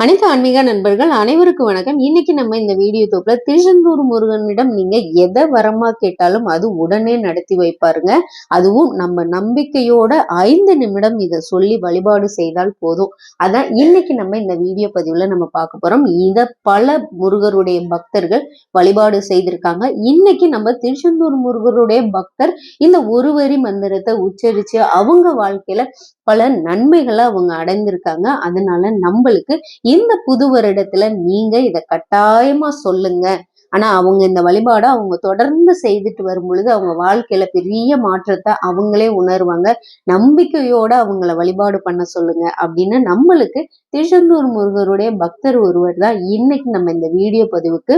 அனைத்து ஆன்மீக நண்பர்கள் அனைவருக்கும் வணக்கம். இன்னைக்கு நம்ம இந்த வீடியோ தொகுப்புல திருச்செந்தூர் முருகனிடம் நீங்க எதை வரமா கேட்டாலும் அது உடனே நடத்தி வைப்பாருங்க. அதுவும் நம்ம நம்பிக்கையோட ஐந்து நிமிடம் இதை சொல்லி வழிபாடு செய்தால் போதும். அதான் இன்னைக்கு நம்ம இந்த வீடியோ பதிவுல நம்ம பார்க்க போறோம். இத பல முருகருடைய பக்தர்கள் வழிபாடு செய்திருக்காங்க. இன்னைக்கு நம்ம திருச்செந்தூர் முருகருடைய பக்தர் இந்த ஒரு வரி மந்திரத்தை உச்சரிச்சு அவங்க வாழ்க்கையில பல நன்மைகளை அவங்க அடைந்திருக்காங்க. அதனால நம்மளுக்கு இந்த புது வருடத்துல நீங்க இதை கட்டாயமா சொல்லுங்க. ஆனா அவங்க இந்த வழிபாடை அவங்க தொடர்ந்து செய்துட்டு வரும் பொழுது அவங்க வாழ்க்கையில பெரிய மாற்றத்தை அவங்களே உணர்வாங்க. நம்பிக்கையோட அவங்கள வழிபாடு பண்ண சொல்லுங்க அப்படின்னு நம்மளுக்கு திருச்செந்தூர் முருகருடைய பக்தர் ஒருவர் தான் இன்னைக்கு நம்ம இந்த வீடியோ பதிவுக்கு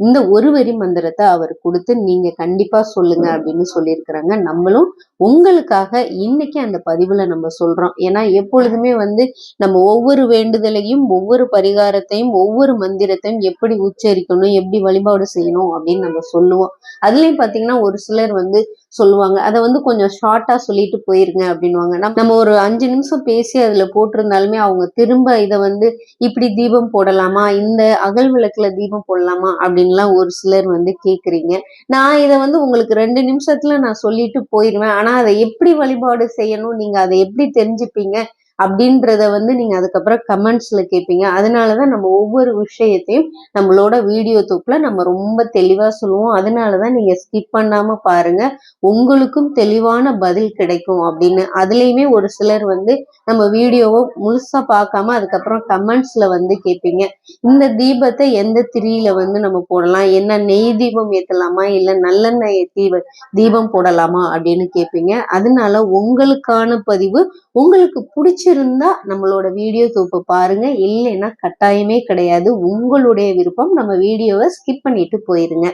இந்த ஒரு வரி மந்திரத்தை அவர் கொடுத்து நீங்க கண்டிப்பா சொல்லுங்க அப்படின்னு சொல்லியிருக்கிறாங்க. நம்மளும் உங்களுக்காக இன்னைக்கு அந்த பதிவுல நம்ம சொல்றோம். ஏன்னா எப்பொழுதுமே வந்து நம்ம ஒவ்வொரு வேண்டுதலையும் ஒவ்வொரு பரிகாரத்தையும் ஒவ்வொரு மந்திரத்தையும் எப்படி உச்சரிக்கணும் எப்படி வழிபாடு செய்யணும் அப்படின்னு நம்ம சொல்லுவோம். அதுலயும் பாத்தீங்கன்னா ஒரு சிலர் வந்து சொல்லுவாங்க. அதை வந்து கொஞ்சம் ஷார்ட்டா சொல்லிட்டு போயிருங்க அப்படின்வாங்க நம்ம ஒரு அஞ்சு நிமிஷம் பேசி அதுல போட்டிருந்தாலுமே அவங்க திரும்ப இதை வந்து இப்படி தீபம் போடலாமா? இந்த அகல் விளக்குல தீபம் போடலாமா? அப்படின்லாம் ஒரு சிலர் வந்து கேக்குறீங்க. நான் இதை வந்து உங்களுக்கு ரெண்டு நிமிஷத்துல நான் சொல்லிட்டு போயிருவேன். ஆனா அதை எப்படி வழிபாடு செய்யணும்? நீங்க அதை எப்படி தெரிஞ்சுப்பீங்க? அப்படின்றத வந்து நீங்க அதுக்கப்புறம் கமெண்ட்ஸ்ல கேட்பீங்க அதனாலதான் நம்ம ஒவ்வொரு விஷயத்தையும் நம்மளோட வீடியோ தொகுப்புல நம்ம ரொம்ப தெளிவா சொல்லுவோம். அதனாலதான் நீங்க ஸ்கிப் பண்ணாம பாருங்க. உங்களுக்கும் தெளிவான பதில் கிடைக்கும் அப்படின்னு. அதுலயுமே ஒரு சிலர் வந்து நம்ம வீடியோவை முழுசா பார்க்காம அதுக்கப்புறம் கமெண்ட்ஸ்ல வந்து கேட்பீங்க இந்த தீபத்தை எந்த திரியில வந்து நம்ம போடலாம்? என்ன நெய் தீபம் ஏத்தலாமா? இல்ல நல்லெண்ணெய் தீப தீபம் போடலாமா? அப்படின்னு கேட்பீங்க அதனால உங்களுக்கான பதிவு உங்களுக்கு பிடிச்சிருந்தா நம்மளோட வீடியோ தொகுப்பை பாருங்க. இல்லைன்னா கட்டாயமே கிடையாது. உங்களுடைய விருப்பம் நம்ம வீடியோவை ஸ்கிப் பண்ணிட்டு போயிருங்க.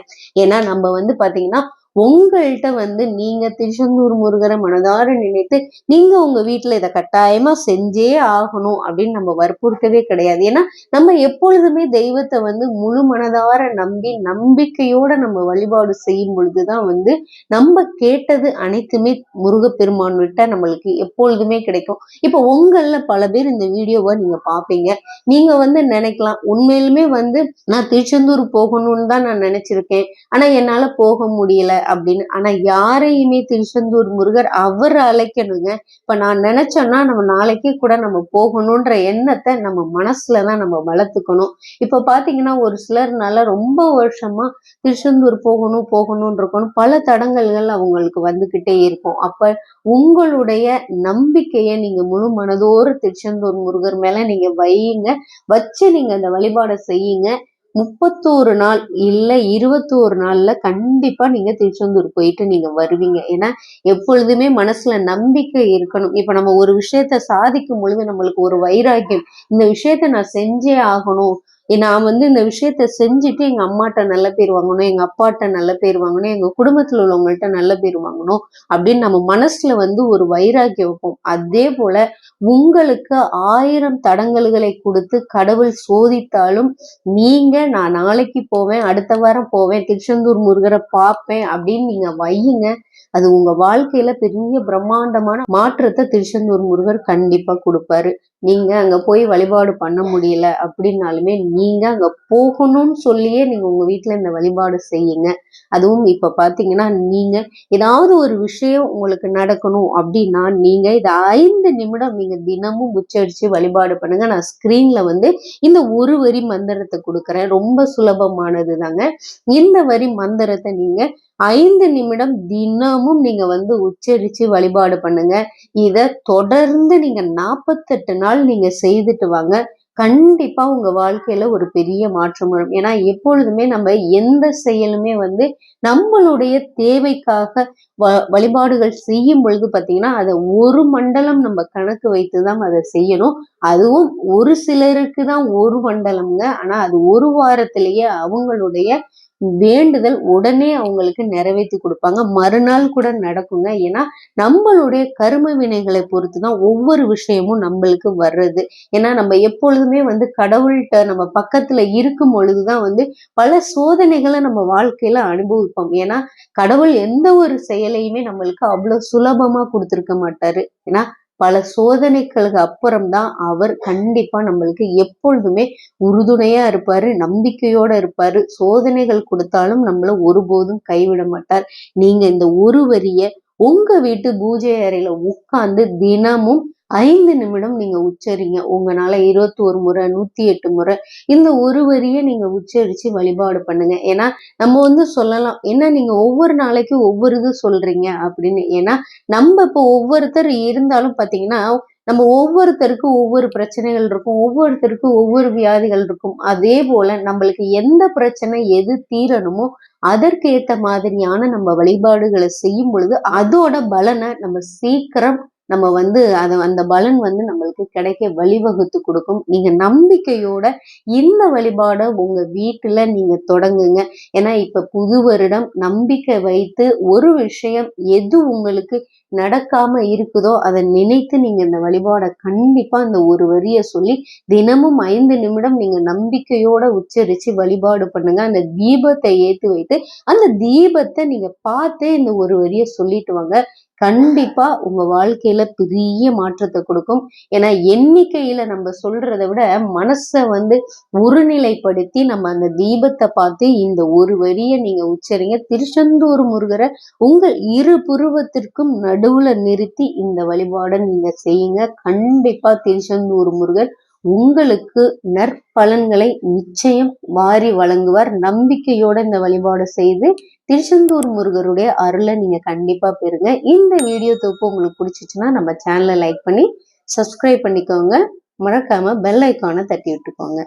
ஏன்னா நம்ம வந்து பாத்தீங்கன்னா உங்கள்கிட்ட வந்து நீங்க திருச்செந்தூர் முருகரை மனதார நினைத்து நீங்க உங்க வீட்டுல இதை கட்டாயமா செஞ்சே ஆகணும் அப்படின்னு நம்ம வற்புறுத்தவே கிடையாது. ஏன்னா நம்ம எப்பொழுதுமே தெய்வத்தை வந்து முழு மனதார நம்பி நம்பிக்கையோட நம்ம வழிபாடு செய்யும் பொழுதுதான் வந்து நம்ம கேட்டது அனைத்துமே முருகப்பெருமான் விட்ட நம்மளுக்கு எப்பொழுதுமே கிடைக்கும். இப்போ உங்கள பல பேர் இந்த வீடியோவை நீங்க பாப்பீங்க நீங்க வந்து நினைக்கலாம் உண்மையிலுமே வந்து நான் திருச்செந்தூர் போகணும்னு தான் நான் நினைச்சிருக்கேன். ஆனா என்னால போக முடியல. அப்படின்னு. ஆனா யாரையுமே திருச்செந்தூர் முருகர் அவர் அழைக்கணுங்க. இப்ப நான் நினைச்சோன்னா நம்ம நாளைக்கே கூட நம்ம போகணுன்ற எண்ணத்தை நம்ம மனசுலதான் நம்ம வளர்த்துக்கணும். இப்ப பாத்தீங்கன்னா ஒரு சிலர்னால ரொம்ப வருஷமா திருச்செந்தூர் போகணும் போகணும்னு இருக்கணும். பல தடங்கல்கள் அவங்களுக்கு வந்துகிட்டே இருக்கும். அப்ப உங்களுடைய நம்பிக்கையை நீங்க முழு மனதோறு திருச்செந்தூர் முருகர் மேல நீங்க வையுங்க. வச்சு நீங்க அந்த வழிபாடை செய்யுங்க. முப்பத்தோரு நாள் இல்ல இருபத்தோரு நாள்ல கண்டிப்பா நீங்க திருச்செந்தூர் போயிட்டு நீங்க வருவீங்க. ஏன்னா எப்பொழுதுமே மனசுல நம்பிக்கை இருக்கணும். இப்ப நம்ம ஒரு விஷயத்த சாதிக்கும் பொழுது நம்மளுக்கு ஒரு வைராக்கியம். இந்த விஷயத்த நான் செஞ்சே ஆகணும். நான் வந்து இந்த விஷயத்த செஞ்சுட்டு எங்க அம்மாட்ட நல்ல பேர் வாங்கணும் எங்க அப்பாட்ட நல்ல பேர் வாங்கணும் எங்க குடும்பத்துல உள்ளவங்கள்ட்ட நல்ல பேர் வாங்கணும் அப்படின்னு நம்ம மனசுல வந்து ஒரு வைராக்கியம் வைப்போம். அதே போல உங்களுக்கு ஆயிரம் தடங்கல்களை கொடுத்து கடவுள் சோதித்தாலும் நீங்க நான் நாளைக்கு போவேன் அடுத்த வாரம் போவேன் திருச்செந்தூர் முருகரை பார்ப்பேன் அப்படின்னு நீங்க வையுங்க. அது உங்க வாழ்க்கையில பெரிய பிரம்மாண்டமான மாற்றத்தை திருச்செந்தூர் முருகர் கண்டிப்பா கொடுப்பாரு. நீங்க அங்க போய் வழிபாடு பண்ண முடியல அப்படின்னாலுமே நீங்க அங்க போகணும்னு சொல்லியே நீங்க உங்க வீட்டுல இந்த வழிபாடு செய்யுங்க. அதுவும் இப்ப பாத்தீங்கன்னா நீங்க ஏதாவது ஒரு விஷயம் உங்களுக்கு நடக்கணும் அப்படின்னா நீங்க இதை ஐந்து நிமிடம் நீங்க தினமும் உச்சரிச்சு வழிபாடு பண்ணுங்க. நான் ஸ்கிரீன்ல வந்து இந்த ஒரு வரி மந்திரத்தை கொடுக்குறேன். ரொம்ப சுலபமானது தாங்க இந்த வரி மந்திரத்தை நீங்க ஐந்து நிமிடம் தினமும் நீங்க வந்து உச்சரிச்சு வழிபாடு பண்ணுங்க. இதை தொடர்ந்து நீங்க நாற்பத்தெட்டு நாள் நீங்க செய்துட்டு வாங்க. கண்டிப்பா உங்க வாழ்க்கையில ஒரு பெரிய மாற்றம் வரும். ஏன்னா எப்பொழுதுமே நம்ம எந்த செயலுமே வந்து நம்மளுடைய தேவைக்காக வ வழிபாடுகள் செய்யும் பொழுது பார்த்தீங்கன்னா அதை ஒரு மண்டலம் நம்ம கணக்கு வைத்து தான் அதை செய்யணும். அதுவும் ஒரு சிலருக்கு தான் ஒரு மண்டலம்ங்க. ஆனா அது ஒரு வாரத்திலேயே அவங்களுடைய வேண்டுதல் உடனே அவங்களுக்கு நிறைவேற்றி கொடுப்பாங்க. மறுநாள் கூட நடக்குங்க. ஏன்னா நம்மளுடைய கரும வினைகளை பொறுத்து தான் ஒவ்வொரு விஷயமும் நம்மளுக்கு வர்றது. ஏன்னா நம்ம எப்பொழுதுமே வந்து கடவுள்கிட்ட நம்ம பக்கத்துல இருக்கும் பொழுதுதான் வந்து பல சோதனைகளை நம்ம வாழ்க்கையில அனுபவிப்போம். ஏன்னா கடவுள் எந்த ஒரு செயலையுமே நம்மளுக்கு அவ்வளவு சுலபமா கொடுத்துருக்க மாட்டாரு. ஏன்னா பல சோதனைகளுக்கு அப்புறம்தான் அவர் கண்டிப்பா நம்மளுக்கு எப்பொழுதுமே உறுதுணையா இருப்பாரு நம்பிக்கையோட இருப்பாரு. சோதனைகள் கொடுத்தாலும் நம்மள ஒருபோதும் கைவிட மாட்டார். நீங்க இந்த ஒரு வரிய உங்க வீட்டு பூஜை அறையில உட்கார்ந்து தினமும் ஐந்து நிமிடம் நீங்க உச்சரிங்க. உங்களால இருபத்தி ஒரு முறை நூத்தி எட்டு முறை இந்த ஒரு வரியை நீங்க உச்சரிச்சு வழிபாடு பண்ணுங்க. ஏன்னா நம்ம வந்து சொல்லலாம் ஏன்னா நீங்க ஒவ்வொரு நாளைக்கும் ஒவ்வொரு இது சொல்றீங்க அப்படின்னு. ஏன்னா நம்ம இப்போ ஒவ்வொருத்தர் இருந்தாலும் பாத்தீங்கன்னா நம்ம ஒவ்வொருத்தருக்கும் ஒவ்வொரு பிரச்சனைகள் இருக்கும் ஒவ்வொருத்தருக்கும் ஒவ்வொரு வியாதிகள் இருக்கும். அதே போல நம்மளுக்கு எந்த பிரச்சனை எது தீரணுமோ அதற்கு மாதிரியான நம்ம வழிபாடுகளை செய்யும் பொழுது அதோட பலனை நம்ம சீக்கிரம் நம்ம வந்து அதை அந்த பலன் வந்து நம்மளுக்கு கிடைக்க வழிவகுத்து கொடுக்கும். நீங்க நம்பிக்கையோட இந்த வழிபாடை உங்க வீட்டுல நீங்க தொடங்குங்க. ஏன்னா இப்ப புது வருடம் நம்பிக்கை வைத்து ஒரு விஷயம் எது உங்களுக்கு நடக்காம இருக்குதோ அதை நினைத்து நீங்க இந்த வழிபாடை கண்டிப்பா இந்த ஒரு வரிய சொல்லி தினமும் ஐந்து நிமிடம் நீங்க நம்பிக்கையோட உச்சரிச்சு வழிபாடு பண்ணுங்க. அந்த தீபத்தை ஏற்றி வைத்து அந்த தீபத்தை நீங்க பார்த்து இந்த ஒரு வரிய சொல்லிட்டு வாங்க. கண்டிப்பா உங்க வாழ்க்கையில பெரிய மாற்றத்தை கொடுக்கும். ஏன்னா எண்ணிக்கையில நம்ம சொல்றதை விட மனசை வந்து ஒருநிலைப்படுத்தி நம்ம அந்த தீபத்தை பார்த்து இந்த ஒரு வரியை நீங்க உச்சரிங்க. திருச்செந்தூர் முருகரை உங்கள் இரு புருவத்திற்கும் நடு நடுவுல நிறுத்தி இந்த வழிபாடை நீங்க செய்யுங்க. கண்டிப்பா திருச்செந்தூர் முருகர் உங்களுக்கு நற்பலன்களை நிச்சயம் வாரி வழங்குவார். நம்பிக்கையோட இந்த வழிபாடு செய்து திருச்செந்தூர் முருகருடைய அருளை நீங்க கண்டிப்பா பெறுங்க. இந்த வீடியோ தொகுப்பு உங்களுக்கு பிடிச்சிச்சுன்னா நம்ம சேனலை லைக் பண்ணி சப்ஸ்கிரைப் பண்ணிக்கோங்க. மறக்காம பெல் ஐக்கானை தட்டி விட்டுக்கோங்க.